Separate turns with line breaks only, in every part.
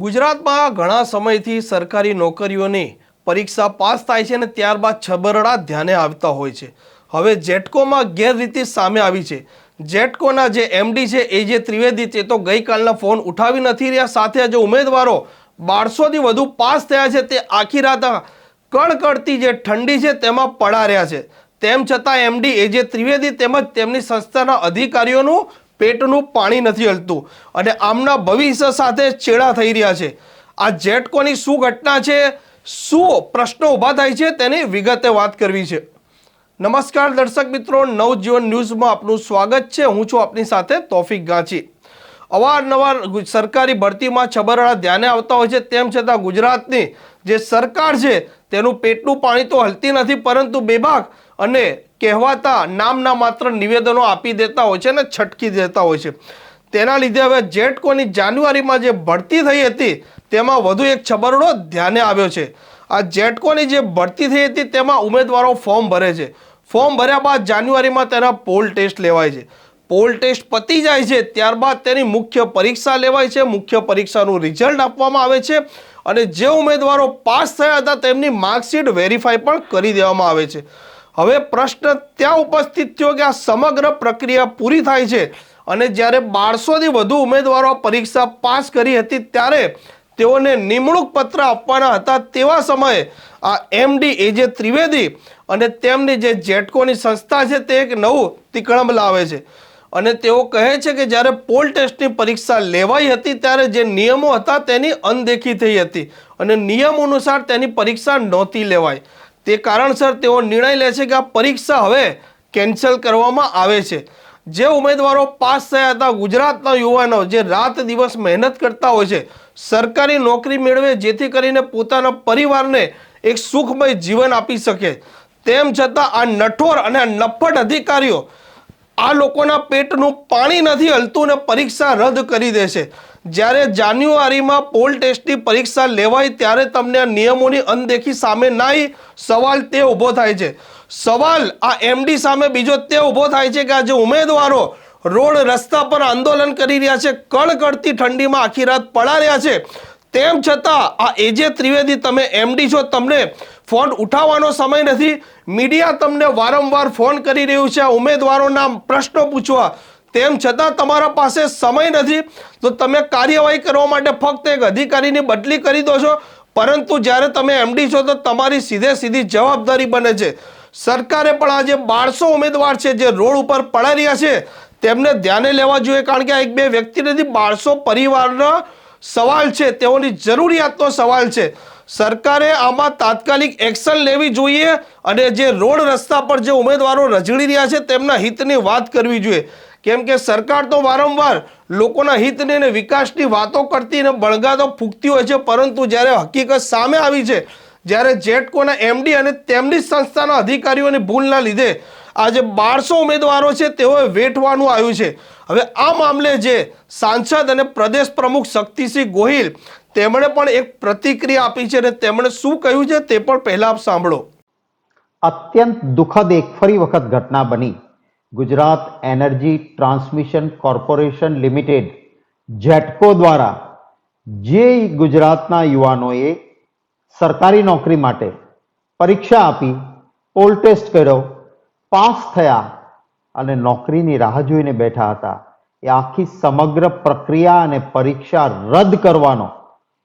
ગુજરાતમાં ઘણા સમયથી સરકારી નોકરીઓની પરીક્ષા પાસ થાય છે અને ત્યારબાદ છબરડા ધ્યાને આવતા હોય છે. હવે જેટકોમાં ગેરરીતિ સામે આવી છે. જેટકોના જે એમડી છે, એ જે ત્રિવેદી તે તો ગઈકાલના ફોન ઉઠાવી નથી રહ્યા. સાથે જે ઉમેદવારો બારસોથી વધુ પાસ થયા છે. તે આખી રાત આ કડકડતી જે ઠંડી છે, તેમાં પડા રહ્યા છે. તેમ છતાં એમડી, એ જે ત્રિવેદી તેમજ તેમની સંસ્થાના અધિકારીઓનું પેટનું પાણી નથી હલતું અને આમના ભવિષ્ય સાથે ચેડા થઈ રહ્યા છે. આ જેટકોની શું ઘટના છે, શું પ્રશ્નો ઊભા થાય છે તેની વિગતે વાત કરવી છે. નમસ્કાર દર્શક મિત્રો, નવજીવન ન્યૂઝમાં આપનું સ્વાગત છે. હું છું આપની સાથે તોફિક ગાંચી. અવારનવાર સરકારી ભરતીમાં છબરડા ધ્યાને આવતા હોય છે. તેમ છતાં ગુજરાતની જે સરકાર છે, તેનું પેટનું પાણી તો હલતી નથી, પરંતુ બેભાગ અને કહેવાતા નામના માત્ર નિવેદનો આપી દેતા હોય છે અને છટકી દેતા હોય છે. તેના લીધે હવે જેટકોની જાન્યુઆરીમાં જે ભરતી થઈ હતી, તેમાં વધુ એક છબરડો ધ્યાને આવ્યો છે. આ જેટકોની જે ભરતી થઈ હતી, તેમાં ઉમેદવારો ફોર્મ ભરે છે. ફોર્મ ભર્યા બાદ જાન્યુઆરીમાં તેના પોલ ટેસ્ટ લેવાય છે. પોલ ટેસ્ટ પતી જાય છે, ત્યારબાદ તેની મુખ્ય પરીક્ષા લેવાય છે. મુખ્ય પરીક્ષાનું રિઝલ્ટ આપવામાં આવે છે અને જે ઉમેદવારો પાસ થયા હતા, તેમની માર્કશીટ વેરીફાઈ પણ કરી દેવામાં આવે છે. હવે પ્રશ્ન ત્યાં ઉપસ્થિત થયો કે આ સમગ્ર પ્રક્રિયા પૂરી થાય છે. અને જ્યારે બારસોથી વધુ ઉમેદવારો પરીક્ષા પાસ કરી હતી, ત્યારે તેઓને નિમણૂક પત્ર આપવાના હતા. તેવા સમયે આ એમડી એ ત્રિવેદી અને તેમની જે જેટકોની સંસ્થા છે, તે એક નવું તિકણમ લાવે છે. અને તેઓ કહે છે કે જ્યારે પોલ ટેસ્ટની પરીક્ષા લેવાઈ હતી, ત્યારે જે નિયમો હતા, તેની અનદેખી થઈ હતી. અને નિયમ અનુસાર તેની પરીક્ષા નહોતી લેવાય તે કારણસર તેઓ નિર્ણય લે છે કે આ પરીક્ષા હવે કેન્સલ કરવામાં આવે છે. જે ઉમેદવારો પાસ થયા હતા ગુજરાતના યુવાનો જે રાત દિવસ મહેનત કરતા હોય છે, સરકારી નોકરી મેળવે જેથી કરીને પોતાના પરિવારને એક સુખમય જીવન આપી શકે. તેમ છતાં આ નઠોર અને આ નફ્ફટ અધિકારીઓ આ લોકોના પેટનું પાણી નથી હલતું ને પરીક્ષા રદ કરી દે છે જ્યારે જાન્યુઆરીમાં પોલ ટેસ્ટની પરીક્ષા લેવાય ત્યારે તમને આ નિયમોની અનદેખી સામે નાઈ સવાલ તે ઊભો થાય છે. સવાલ આ એમડી સામે બીજો તે ઊભો થાય છે કે આ જે ઉમેદવારો રોડ રસ્તા પર આંદોલન કરી રહ્યા છે કડકડતી ઠંડીમાં આખી રાત પડા રહ્યા છે. તેમ છતાં આ એજે ત્રિવેદી તમે એમડી છો, તમને ફોન ઉઠાવવાનો સમય નથી. મીડિયા તમને વારંવાર ફોન કરી રહ્યું છે. ઉમેદવારોના પ્રશ્નો પૂછવા. તેમ છતાં તમારા પાસે સમય નથી. તો તમે કાર્યવાહી કરવા માટે ફક્ત એક અધિકારીની બદલી કરી દો છો. પરંતુ જ્યારે તમે એમડી છો, તો તમારી સીધે સીધી જવાબદારી બને છે. સરકારે પણ આજે બારસો ઉમેદવાર છે જે રોડ ઉપર પડાઈ રહ્યા છે. તેમને ધ્યાને લેવા જોઈએ, કારણ કે આ એક બે વ્યક્તિ નથી બારસો પરિવારના સવાલ છે. તેઓની જરૂરિયાતનો સવાલ છે. સરકારે આમાં તાત્કાલિક એક્શન લેવી જોઈએ અને જે રોડ રસ્તા પર જે ઉમેદવારો રજળી રહ્યા છે તેમના હિતની વાત કરવી જોઈએ. કેમ કે સરકાર તો વારંવાર લોકોના હિતની અને વિકાસની વાતો કરતી અને બળગાતો ફૂંકતી હોય છે, પરંતુ જ્યારે હકીકત સામે આવી છે, જ્યારે જેટકોના એમડી અને તેમની સંસ્થાના અધિકારીઓની ભૂલના લીધે આજે બારસો ઉમેદવારો છે તેઓએ વેઠવાનું આવ્યું છે. હવે આ મામલે જે સાંસદ અને પ્રદેશ પ્રમુખ શક્તિસિંહ ગોહિલ તેમણે પણ એક પ્રતિક્રિયા આપી છે અને તેમણે શું કહ્યું છે તે પણ પહેલા આપ સાંભળો.
અત્યંત દુઃખદ એક ફરી વખત ઘટના બની. Gujarat energy transmission corporation limited, GETCO દ્વારા જે ગુજરાતના યુવાનોએ સરકારી નોકરી માટે પરીક્ષા આપી પોલ ટેસ્ટ કર્યો, પાસ થયા અને નોકરીની રાહ જોઈને બેઠા હતા. એ આખી સમગ્ર પ્રક્રિયા અને પરીક્ષા રદ કરવાનો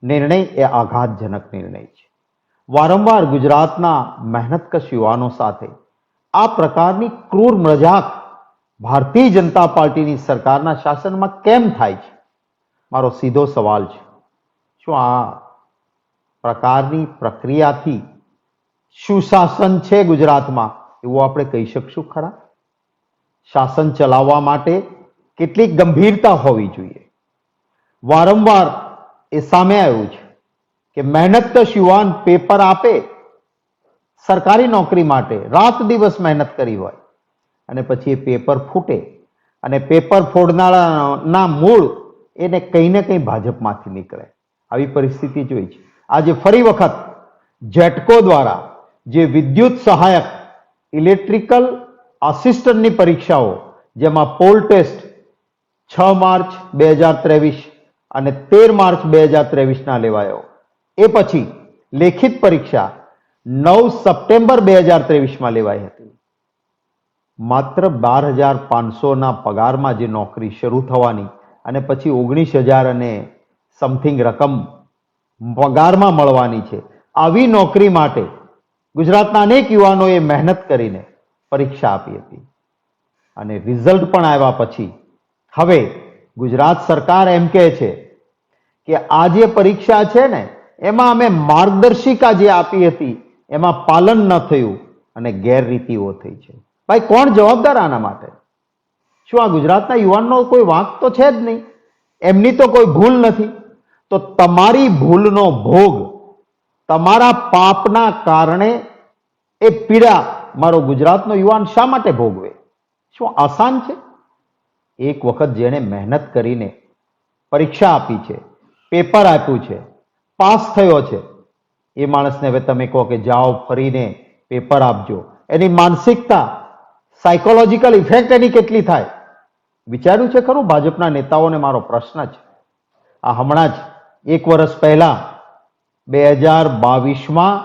નિર્ણય એ આઘાતજનક નિર્ણય છે. વારંવાર ગુજરાતના મહેનતકશ યુવાનો સાથે આ પ્રકારની ક્રૂર મજાક ભારતીય જનતા પાર્ટીની સરકારના શાસનમાં કેમ થાય છે? મારો સીધો સવાલ છે. શું આ પ્રકારની પ્રક્રિયાથી સુશાસન છે ગુજરાતમાં? એવું આપણે કહી શકશું ખરા? શાસન ચલાવવા માટે કેટલી ગંભીરતા હોવી જોઈએ. વારંવાર એ સામે આવ્યું છે કે મહેનતકશ યુવાન પેપર આપે, સરકારી નોકરી માટે રાત દિવસ મહેનત કરી હોય અને પછી એ પેપર ફૂટે અને પેપર ફોડનારાના મૂળ એને કંઈ ને કંઈ ભાજપમાંથી નીકળે. આવી પરિસ્થિતિ જોઈ છે. આજે ફરી વખત જેટકો દ્વારા જે વિદ્યુત સહાયક ઇલેક્ટ્રિકલ આસિસ્ટન્ટની પરીક્ષાઓ, જેમાં પોલ ટેસ્ટ છ માર્ચ બે હજાર ત્રેવીસ અને તેર માર્ચ બે હજાર ત્રેવીસના લેવાયો. એ પછી લેખિત પરીક્ષા નવ સપ્ટેમ્બર બે હજાર ત્રેવીસમાં લેવાઈ હતી. માત્ર બાર હજાર પાંચસોના પગારમાં જે નોકરી શરૂ થવાની અને પછી ઓગણીસ હજાર અને સમથિંગ રકમ પગારમાં મળવાની છે, આવી નોકરી માટે ગુજરાતના અનેક યુવાનોએ મહેનત કરીને પરીક્ષા આપી હતી. અને રિઝલ્ટ પણ આવ્યા પછી હવે ગુજરાત સરકાર એમ કહે છે કે આ જે પરીક્ષા છે ને, એમાં અમે માર્ગદર્શિકા જે આપી હતી, એમાં પાલન ન થયું અને ગેરરીતિઓ થઈ છે. ભાઈ, કોણ જવાબદાર આના માટે? શું આ ગુજરાતના યુવાનનો કોઈ વાંક તો છે જ નહીં? એમની તો કોઈ ભૂલ નથી. તો તમારી ભૂલનો ભોગ, તમારા પાપના કારણે એ પીડા મારો ગુજરાતનો યુવાન શા માટે ભોગવે? શું આસાન છે? એક વખત જેણે મહેનત કરીને પરીક્ષા આપી છે. પેપર આપ્યું છે, પાસ થયો છે. એ માણસને હવે તમે કહો કે જાઓ ફરીને પેપર આપજો. એની માનસિકતા સાયકોલોજીકલ ઇફેક્ટ એની કેટલી થાય? વિચાર્યું છે ખરું? ભાજપના નેતાઓને મારો પ્રશ્ન છે. આ હમણાં જ, એક વર્ષ પહેલા, બે હજાર બાવીસમાં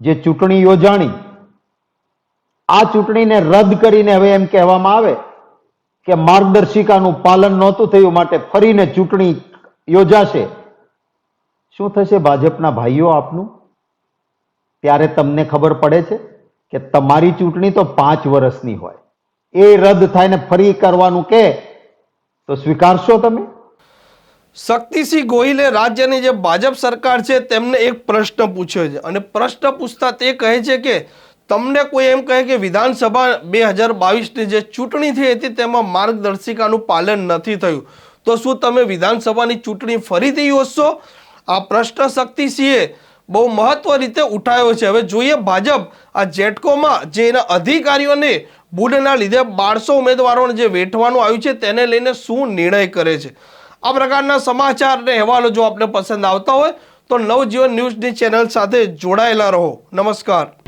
જે ચૂંટણી યોજાણી, આ ચૂંટણીને રદ કરીને હવે એમ કહેવામાં આવે કે માર્ગદર્શિકાનું પાલન નહોતું થયું માટે ફરીને ચૂંટણી યોજાશે. શું થશે ભાજપના ભાઈઓ આપનું? ત્યારે તમને ખબર પડે છે કે તમારી ચૂંટણી તો પાંચ વર્ષની હોય. એ રદ થાય ને ફરી કરવાનું કે? તો સ્વીકારશો તમે?
શક્તિસિંહ ગોહિલે રાજ્યની જે ભાજપ સરકાર છે તેમને એક પ્રશ્ન પૂછ્યો છે. અને પ્રશ્ન પૂછતા તે કહે છે કે, તમને કોઈ એમ કહે કે વિધાનસભા બે હજાર બાવીસની જે ચૂંટણી થઈ હતી તેમાં માર્ગદર્શિકાનું પાલન નથી થયું. તો શું તમે વિધાનસભાની ચૂંટણી ફરીથી યોજશો? આ પ્રશ્ન શક્તિસિંહે બહુ મહત્વ રીતે ઉઠાવ્યો છે. હવે જોઈએ ભાજપ, આ જેટકોમાં જે એના અધિકારીઓને બુડના લીધે બારસો ઉમેદવારોને જે વેઠવાનું આવ્યું છે તેને લઈને શું નિર્ણય કરે છે? આ પ્રકારના સમાચાર અને અહેવાલો જો આપને પસંદ આવતા હોય તો નવજીવન ન્યૂઝની ચેનલ સાથે જોડાયેલા રહો. નમસ્કાર.